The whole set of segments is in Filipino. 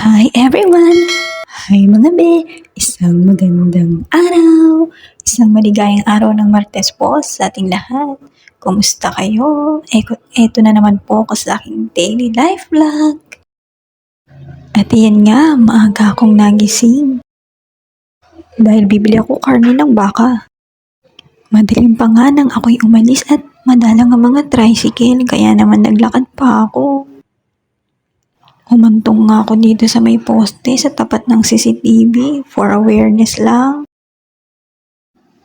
Hi everyone! Hi mga be! Isang magandang araw! Isang maligayang araw ng Martes po sa ating lahat. Kumusta kayo? Eko, eto na naman po ako sa aking daily life vlog. At yan nga, maaga akong nagising. Dahil bibili ako karne ng baka. Madilim pa nga nang ako'y umalis at madalang ang mga tricycle kaya naman naglakad pa ako. Humantong nga ako dito sa may poste sa tapat ng CCTV for awareness lang.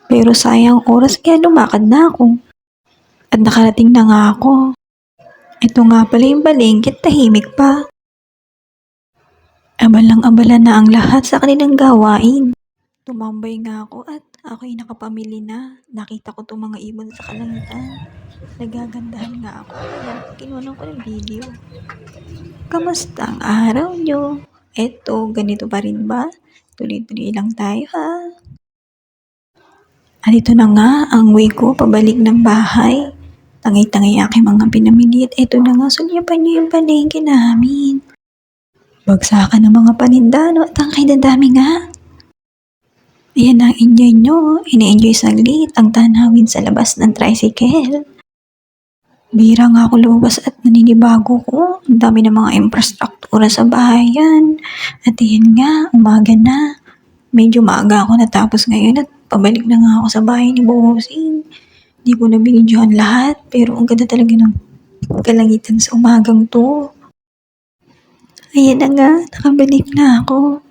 Pero sayang oras kaya lumakad na ako. At nakarating na nga ako. Ito nga pala yung balingkit tahimik pa. Abalang abala na ang lahat sa kanilang gawain. Tumambay nga ako at ako'y nakapamili na. Nakita ko itong mga ibon sa kalangitan. Nagagandahan nga ako kaya kinuha ko ng video. Kamusta ang araw nyo? Eto, ganito pa rin ba? Tuloy-tuloy lang tayo ha. At ito na nga ang way ko pabalik ng bahay. Tangay-tangay aking mga pinamili at eto na nga sulyapan niyo yung palengke namin. Bagsakan ng mga panindano at ang dami nga. Ayan ang enjoy nyo. Ine-enjoy saglit ang tanawin sa labas ng tricycle. Bira nga ako lumabas at naninibago ko. Ang dami ng mga infrastruktura sa bahayan. At yan nga, umaga na. Medyo maaga ako natapos ngayon at pabalik na nga ako sa bahay ni Bossing. Di ko na binidyohan lahat pero ang ganda talaga ng kalangitan sa umagang to. Ayan na nga, nakabalik na ako.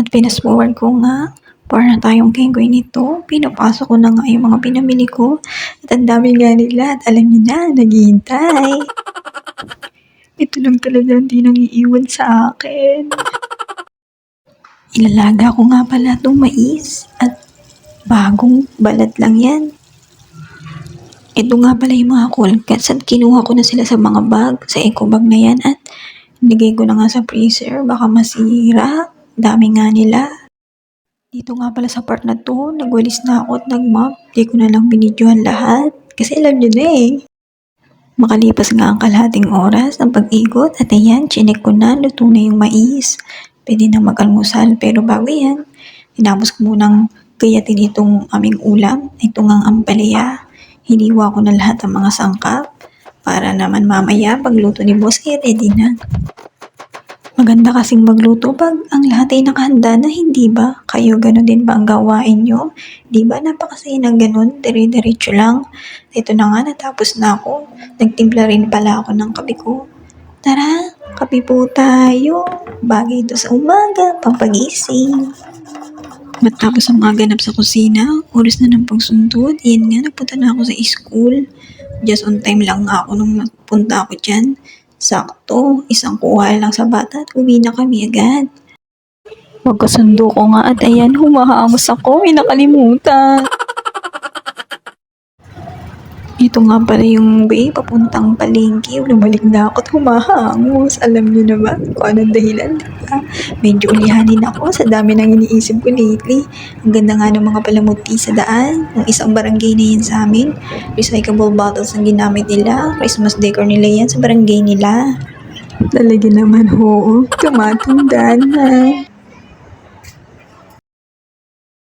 At pinasforward ko nga, para na tayong kengkoy nito. Pinapasok ko na nga yung mga pinamili ko. At ang dami nga nila at alam niyo na, naghihintay. Ito lang talaga hindi nang iiwan sa akin. Ilalaga ko nga pala itong mais at bagong balat lang yan. Ito nga pala yung mga cuts at kinuha ko na sila sa mga bag, sa eco bag na yan at nilagay ko na nga sa freezer, baka masira. Dami nga nila. Dito nga pala sa part na to, nagwalis na ako at nagmap. Di ko na lang binidyohan lahat. Kasi alam nyo na eh. Makalipas nga ang kalahating oras ng pag-ikot at ayan, chinek ko na, luto na yung mais. Pwede na mag-almusal pero bago yan, tinapos ko munang gayatin itong aming ulam. Ito ngang ampalaya. Hiniwa ko na lahat ng mga sangkap para naman mamaya pagluto ni boss ay ready na. Maganda kasing magluto pag ang lahat ay nakahanda na, hindi ba? Kayo ganun din ba ang gawain nyo? Di ba napakasaya ng ganun, dire-diretso lang. Ito na nga, natapos na ako. Nagtimpla rin pala ako ng kape ko. Tara, kape po tayo. Bagay ito sa umaga, pampagising. Matapos ang mga ganap sa kusina, oras na ng pagsundot. Yan nga, nagpunta na ako sa school. Just on time lang ako nung napunta ako dyan. Sakto, isang kuha lang sa bata at uwi na kami agad. Pagkasundo ko nga at ayan, humahamos ako, may nakalimutan. Ito nga pala yung way papuntang palengke. Lumalik na ako at humahangos. Alam niyo na ba kung anong dahilan? Diba? Medyo ulihanin ako sa dami nang iniisip ko lately. Ang ganda nga ng mga palamuti sa daan. Yung isang barangay na yan sa amin. Recyclable bottles ang ginamit nila. Christmas decor nila yan sa barangay nila. Talaga naman, oo. Tumatanda na.